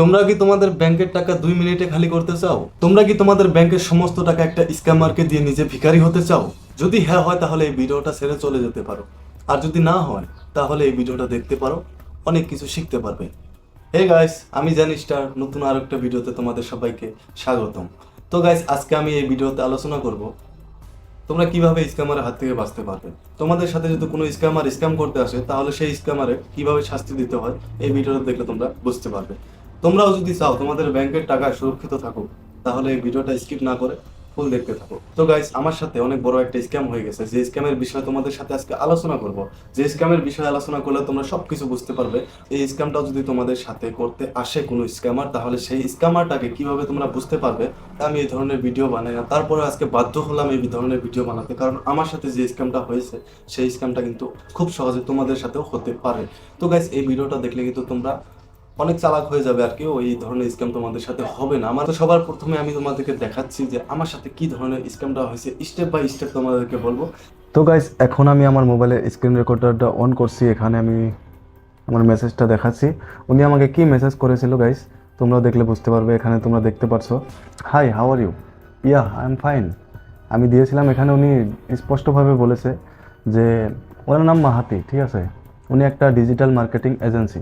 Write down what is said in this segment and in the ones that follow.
তোমরা কি তোমাদের ব্যাংকের টাকা দুই মিনিটে খালি করতে চাও? তোমরা কি তোমাদের ব্যাংকের সমস্ত টাকা একটা স্ক্যামারকে দিয়ে নিজে ভিখারি হতে চাও? যদি হ্যাঁ হয় তাহলে এই ভিডিওটা ছেড়ে চলে যেতে পারো। আর যদি না হয়, তাহলে এই ভিডিওটা দেখতে পারো। অনেক কিছু শিখতে পারবে। হে গাইস আমি জানি স্টার। নতুন আর একটা ভিডিওতে তোমাদের সবাইকে স্বাগতম। তো গাইস আজকে আমি এই ভিডিওতে আলোচনা করব, তোমরা কীভাবে স্ক্যামারের হাত থেকে বাঁচতে পারবে? তোমাদের সাথে যদি কোনো স্ক্যামার স্ক্যাম করতে আসে, তাহলে সেই স্ক্যামারে কীভাবে শাস্তি দিতে হয়, এই ভিডিওটা দেখলে তোমরা বুঝতে পারবে। তোমরাও যদি চাও তোমাদের ব্যাংকের টাকা সুরক্ষিত থাকুক, তাহলে এই ভিডিওটা স্কিপ না করে ফুল দেখতে থাকো। তো গাইস আমার সাথে অনেক বড় একটা স্ক্যাম হয়ে গেছে। যে স্ক্যামের বিষয়ে তোমাদের সাথে আজকে আলোচনা করব। যে স্ক্যামের বিষয়ে আলোচনা করলে তোমরা সবকিছু বুঝতে পারবে। এই স্ক্যামটাও যদি তোমাদের সাথে করতে আসে কোনো স্ক্যামার তাহলে সেই স্ক্যামারটাকে কীভাবে তোমরা বুঝতে পারবে আমি এই ধরনের ভিডিও বানাই না। তারপরে আজকে বাধ্য হলাম এই ধরনের ভিডিও বানাতে, কারণ আমার সাথে যে স্ক্যামটা হয়েছে, সেই স্ক্যামটা কিন্তু খুব সহজে তোমাদের সাথেও হতে পারে। তো গাইস এই ভিডিওটা দেখলে কিন্তু তোমরা অনেক চালাক হয়ে যাবে আর কি। ওই ধরনের স্ক্যাম তোমাদের সাথে হবে না। আমার তো সবার প্রথমে আমি তোমাদেরকে দেখাচ্ছি যে আমার সাথে কি ধরনের স্ক্যামটা হয়েছে। স্টেপ বাই স্টেপ তোমাদেরকে বলব। তো গাইস এখন আমি আমার মোবাইলে স্ক্রিন রেকর্ডারটা অন করছি। এখানে আমি আমার মেসেজটা দেখাচ্ছি। উনি আমাকে কি মেসেজ করেছিল গাইস তোমরা দেখলে বুঝতে পারবে। এখানে তোমরা দেখতে পারছ। Hi how are you ya I am fine আমি দিয়েছিলাম। এখানে উনি স্পষ্টভাবে বলেছে যে, ওনার নাম মাহাতি, ঠিক আছে? উনি একটা ডিজিটাল মার্কেটিং এজেন্সি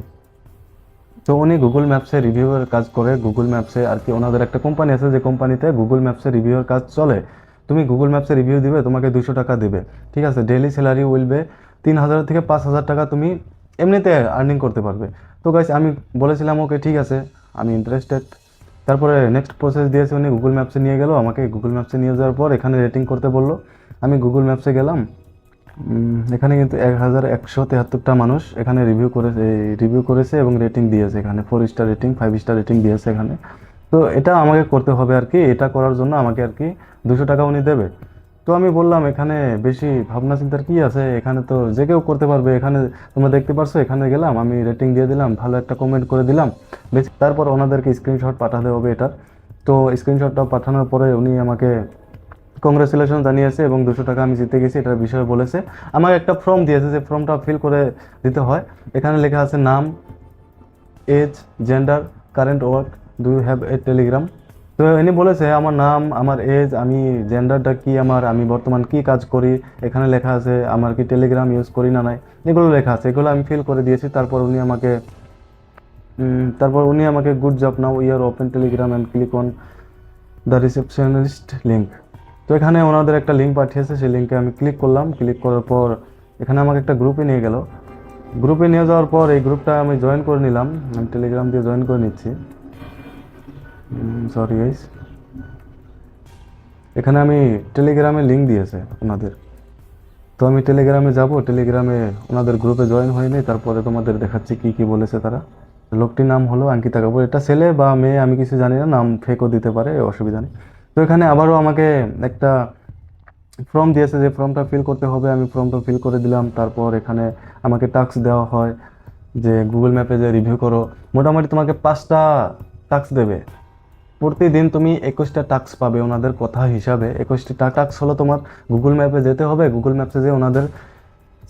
তো উনি গুগল ম্যাপসে রিভিউয়ের কাজ করে গুগল ম্যাপসে আর কি ওনাদের একটা কোম্পানি আছে, যে কোম্পানিতে গুগল ম্যাপসে রিভিউয়ের কাজ চলে। তুমি গুগল ম্যাপসে রিভিউ দিবে, তোমাকে দুশো টাকা দেবে। ঠিক আছে ডেইলি স্যালারি উইলবে তিন হাজার থেকে পাঁচ হাজার টাকা তুমি এমনিতে আর্নিং করতে পারবে। তো গাইস আমি বলেছিলাম, ওকে, ঠিক আছে, আমি ইন্টারেস্টেড তারপরে নেক্সট প্রসেস দিয়েছে উনি গুগল ম্যাপসে নিয়ে গেল, আমাকে গুগল ম্যাপসে নিয়ে যাওয়ার পর এখানে রেটিং করতে বলল। আমি গুগল ম্যাপসে গেলাম এখানে কিন্তু এক হাজার একশো তেহাত্তরটা মানুষ এখানে রিভিউ করেছে রিভিউ করেছে এবং রেটিং দিয়েছে এখানে four star rating five star rating দিয়েছে এখানে। তো এটা আমাকে করতে হবে আর কি, এটা করার জন্য আমাকে আর কি দুশো টাকা উনি দেবে। তো আমি বললাম, এখানে বেশি ভাবনা চিন্তার কি আছে? এখানে তো যে কেউ করতে পারবে, এখানে তোমরা দেখতে পারছ, এখানে গেলাম, আমি রেটিং দিয়ে দিলাম, ভালো একটা কমেন্ট করে দিলাম। বেশ, তারপর ওনাদেরকে স্ক্রিনশট পাঠাতে হবে এটার। তো স্ক্রিনশটটা পাঠানোর পরে উনি আমাকে কংগ্রেচুলেশন জানিয়েছে এবং দুশো টাকা আমি জিতে গেছি, এটার বিষয়ে বলেছে। আমাকে একটা ফর্ম দিয়েছে যে ফর্মটা ফিল করে দিতে হয়। এখানে লেখা আছে নাম age gender current work do have a Telegram তো ইনি বলেছে, আমার নাম, আমার এজ আমি জেন্ডারটা কি, আমার, আমি বর্তমান কি কাজ করি? এখানে লেখা আছে, আমার কি টেলিগ্রাম ইউজ করি না নাই? এগুলো লেখা আছে, এগুলো আমি ফিল করে দিয়েছি। তারপর উনি আমাকে তারপর উনি আমাকে good job now your open Telegram and click on the receptionist link তো এখানে ওনাদের একটা লিঙ্ক পাঠিয়েছে, সেই লিঙ্কে আমি ক্লিক করলাম। ক্লিক করার পর এখানে আমাকে একটা গ্রুপে নিয়ে গেল। গ্রুপে নিয়ে যাওয়ার পর এই গ্রুপটা আমি জয়েন করে নিলাম। আমি টেলিগ্রাম দিয়ে জয়েন করে নিচ্ছি। সরি গাইস এখানে আমি টেলিগ্রামে লিঙ্ক দিয়েছে ওনাদের। তো আমি টেলিগ্রামে যাব। টেলিগ্রামে ওনাদের গ্রুপে জয়েন হয়নি। তারপরে তোমাদের দেখাচ্ছি কি কি বলেছে তারা। লোকটির নাম হলো আঙ্কিতা কাপুর। এটা ছেলে বা মেয়ে আমি কিছু জানি না। নাম ফেকও দিতে পারে, অসুবিধা নেই। তো এখানে আবারও আমাকে একটা ফর্ম দিয়েছে যে ফর্মটা ফিল করতে হবে। আমি ফর্মটা ফিল করে দিলাম। তারপর এখানে আমাকে টাস্ক দেওয়া হয় যে গুগল ম্যাপে যে রিভিউ করো। মোটামুটি তোমাকে পাঁচটা টাস্ক দেবে। প্রতিদিন তুমি একুশটা টাস্ক পাবে ওনাদের কথা হিসাবে। একুশটা টাস্ক হলো তোমার গুগল ম্যাপে যেতে হবে। গুগল ম্যাপে যে ওনাদের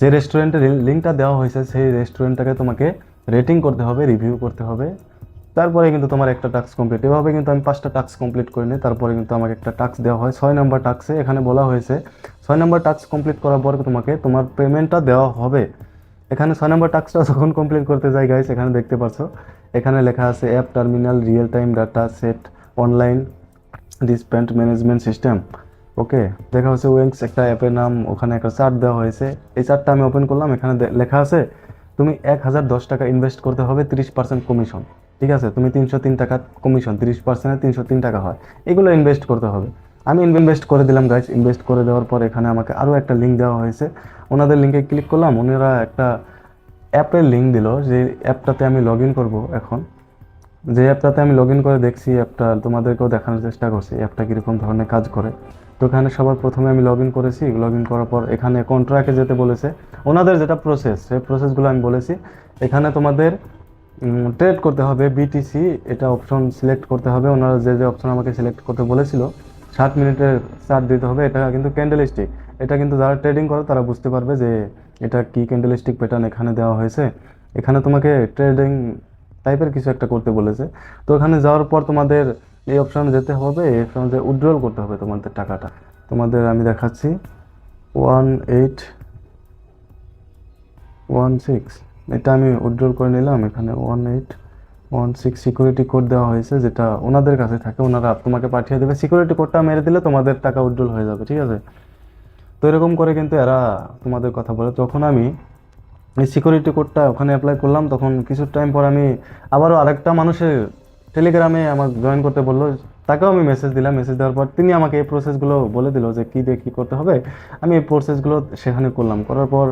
যে রেস্টুরেন্টের লিঙ্কটা দেওয়া হয়েছে, সেই রেস্টুরেন্টটাকে তোমাকে রেটিং করতে হবে রিভিউ করতে হবে। তারপরে কিন্তু তোমার একটা টাস্ক কমপ্লিট এভাবে কিন্তু আমি পাঁচটা টাস্ক কমপ্লিট করে নিই তারপরে কিন্তু আমাকে একটা টাস্ক দেওয়া হয়। ছয় নম্বর টাস্কে এখানে বলা হয়েছে, ছয় নম্বর টাস্ক কমপ্লিট করার পর তোমাকে তোমার পেমেন্টটা দেওয়া হবে। এখানে ছয় নম্বর টাস্কটা যখন কমপ্লিট করতে যাই গাইস এখানে দেখতে পাচ্ছ এখানে লেখা আছে app terminal real time data set online dispensed management system okay দেখা হচ্ছে ওয়েংস একটা অ্যাপের নাম, ওখানে একটা চার্ট দেওয়া হয়েছে। এই চার্টটা আমি ওপেন করলাম, এখানে লেখা আছে, তুমি এক হাজার দশ টাকা ইনভেস্ট করতে হবে, তিরিশ পার্সেন্ট কমিশন ঠিক আছে? তুমি তিনশো তিন টাকা কমিশন তিরিশ পার্সেন্টে তিনশো তিন টাকা হয়। এগুলো ইনভেস্ট করতে হবে। আমি ইনভেস্ট করে দিলাম গাইজ ইনভেস্ট করে দেওয়ার পর এখানে আমাকে আরও একটা লিঙ্ক দেওয়া হয়েছে। ওনাদের লিঙ্কে ক্লিক করলাম। ওনারা একটা অ্যাপের লিঙ্ক দিল। যে অ্যাপটাতে আমি লগ ইন করব এখন। যে অ্যাপটাতে আমি লগ ইন করে দেখছি অ্যাপটা তোমাদেরকেও দেখানোর চেষ্টা করছি অ্যাপটা কীরকম ধরনের কাজ করে। তো এখানে সবার প্রথমে আমি লগ ইন করেছি। লগ ইন করার পর এখানে কন্ট্রাক্টে যেতে বলেছে। ওনাদের যেটা প্রসেস সেই প্রসেসগুলো আমি বলেছি। এখানে তোমাদের ট্রেড করতে হবে বিটিসি এটা অপশন সিলেক্ট করতে হবে। ওনারা যে যে অপশন আমাকে সিলেক্ট করতে বলেছিল, ষাট মিনিটের চার্জ দিতে হবে, এটা কিন্তু ক্যান্ডেল স্টিক এটা কিন্তু যারা ট্রেডিং করে, তারা বুঝতে পারবে যে এটা কি ক্যান্ডেল স্টিক প্যাটার্ন এখানে দেওয়া হয়েছে। এখানে তোমাকে ট্রেডিং টাইপের কিছু একটা করতে বলেছে। তো ওখানে যাওয়ার পর তোমাদের এই অপশানে যেতে হবে, এই অপশনে উইথড্রল করতে হবে তোমাদের টাকাটা। তোমাদের আমি দেখাচ্ছি ওয়ান এইট ওয়ান সিক্স এটা আমি উইথড্রল করে নিলাম, এখানে one eight one six security code দেওয়া হয়েছে, যেটা ওনাদের কাছে থাকে, ওনারা তোমাকে পাঠিয়ে দেবে। সিকিউরিটি কোডটা মেরে দিলে তোমাদের টাকা উইথড্রল হয়ে যাবে, ঠিক আছে? তো এরকম করে কিন্তু এরা তোমাদের কথা বলে। তখন আমি এই সিকিউরিটি কোডটা ওখানে অ্যাপ্লাই করলাম, তখন কিছু টাইম পর আমি আবারও আরেকটা মানুষের টেলিগ্রামে আমার জয়েন করতে বলল, তাকেও আমি মেসেজ দিলাম। মেসেজ দেওয়ার পর তিনি আমাকে এই প্রসেসগুলো বলে দিল যে কী দিয়ে কী করতে হবে। আমি এই প্রসেসগুলো সেখানে করলাম। করার পর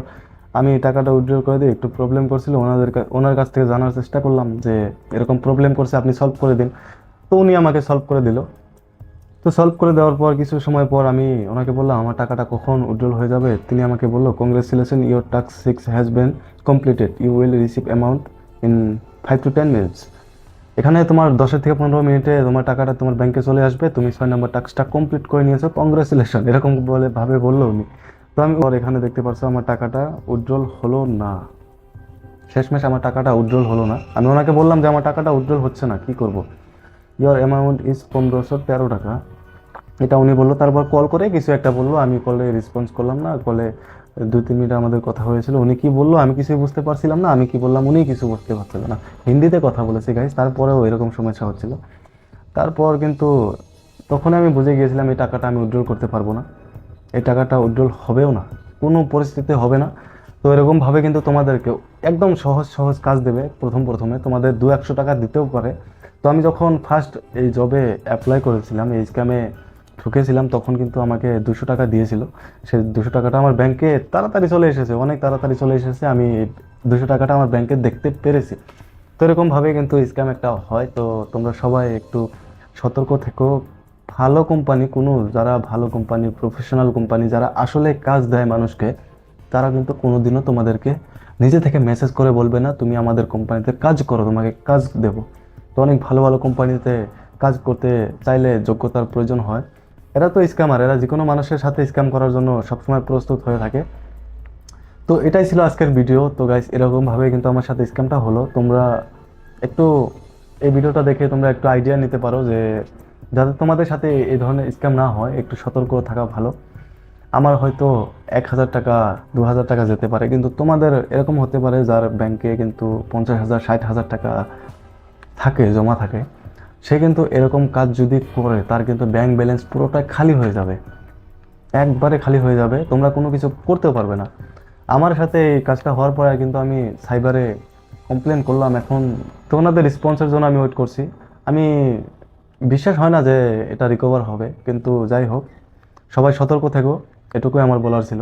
আমি টাকাটা উইথড্র করে দিই একটু প্রবলেম করছিল ওনাদের ওনার কাছ থেকে জানার চেষ্টা করলাম যে এরকম প্রবলেম করছে, আপনি সলভ করে দিন। তো উনি আমাকে সলভ করে দিল। তো সলভ করে দেওয়ার পর কিছু সময় পর আমি ওনাকে বললাম, আমার টাকাটা কখন উজ্জ্বল হয়ে যাবে? তিনি আমাকে বলল congratulation your task six has been completed you will receive amount in five to ten minutes এখানে তোমার দশের থেকে পনেরো মিনিটে তোমার টাকাটা তোমার ব্যাংকে চলে আসবে। তুমি ছয় নম্বর টাস্কটা কমপ্লিট করে নিয়েছো। কংগ্রেচুলেশন এরকম বলে ভাবে বলল উনি। তো আমি ওর এখানে দেখতে পারছ আমার টাকাটা উজ্জ্বল হলো না। শেষমেশ আমার টাকাটা উজ্জ্বল হলো না। আমি ওনাকে বললাম যে, আমার টাকাটা উজ্জ্বল হচ্ছে না, কি করব? ইয়োর অ্যামাউন্ট ইজ পনেরোশো তেরো টাকা। এটা উনি বলল, তারপর কল করে কিছু একটা বলল। আমি কলে রেসপন্স করলাম না, কলে দুই তিন মিনিট আমাদের কথা হয়েছিল। উনি কি বলল, আমি কিছুই বুঝতে পারছিলাম না। আমি কি বললাম উনি কিছু বুঝতে পারছিল না। হিন্দিতে কথা বলেছি গাইজ তারপরেও এরকম সমস্যা হচ্ছিল। তারপর কিন্তু তখন আমি বুঝে গিয়েছিলাম, এই টাকাটা আমি উজ্জ্বল করতে পারব না। এই টাকাটা উজ্জ্বল হবেও না, কোনো পরিস্থিতিতে হবে না। তো এরকমভাবে কিন্তু তোমাদেরকে একদম সহজ সহজ কাজ দেবে প্রথম, প্রথমে। তোমাদের দু একশো টাকা দিতেও পারে। তো আমি যখন ফার্স্ট এই জবে অ্যাপ্লাই করেছিলাম, এই স্ক্যামে ঢুকেছিলাম, তখন কিন্তু আমাকে দুশো টাকা দিয়েছিল। সেই দুশো টাকাটা আমার ব্যাংকে তাড়াতাড়ি চলে এসেছে, অনেক তাড়াতাড়ি চলে এসেছে। আমি দুশো টাকাটা আমার ব্যাংকে দেখতে পেরেছি। তো এরকমভাবে কিন্তু স্ক্যাম একটা হয়। তো তোমরা সবাই একটু সতর্ক থেকো। ভালো কোম্পানি কোনো, যারা ভালো কোম্পানি প্রফেশনাল কোম্পানি যারা আসলে কাজ দেয় মানুষকে, তারা কিন্তু কোনোদিনও তোমাদেরকে নিজে থেকে মেসেজ করে বলবে না, তুমি আমাদের কোম্পানিতে কাজ করো, তোমাকে কাজ দেবো। তো অনেক ভালো ভালো কোম্পানিতে কাজ করতে চাইলে যোগ্যতার প্রয়োজন হয়। এরা তো স্ক্যামার এরা যে কোনো মানুষের সাথে স্ক্যাম করার জন্য সবসময় প্রস্তুত হয়ে থাকে। তো এটাই ছিল আজকের ভিডিও তো গাইস এরকমভাবে কিন্তু আমার সাথে স্ক্যামটা হলো। তোমরা একটু এই ভিডিওটা দেখে তোমরা একটু আইডিয়া নিতে পারো যে যাতে তোমাদের সাথে এই ধরনের স্ক্যাম না হয়, একটু সতর্ক থাকা ভালো। আমার হয়তো এক হাজার টাকা, দু হাজার টাকা যেতে পারে, কিন্তু তোমাদের এরকম হতে পারে যার ব্যাংকে কিন্তু পঞ্চাশ হাজার, ষাট হাজার টাকা থাকে, জমা থাকে। সে কিন্তু এরকম কাজ যদি করে, তার কিন্তু ব্যাংক ব্যালেন্স পুরোটাই খালি হয়ে যাবে। একবারে খালি হয়ে যাবে, তোমরা কোনো কিছু করতেও পারবে না। আমার সাথে এই কাজটা হওয়ার পরে কিন্তু আমি সাইবারে কমপ্লেন করলাম। এখন তোমাদের রেসপন্সের জন্য আমি ওয়েট করছি। আমি বিশ্বাস হয় না যে এটা রিকভার হবে, কিন্তু যাই হোক, সবাই সতর্ক থেকো, এটুকুই আমার বলার ছিল।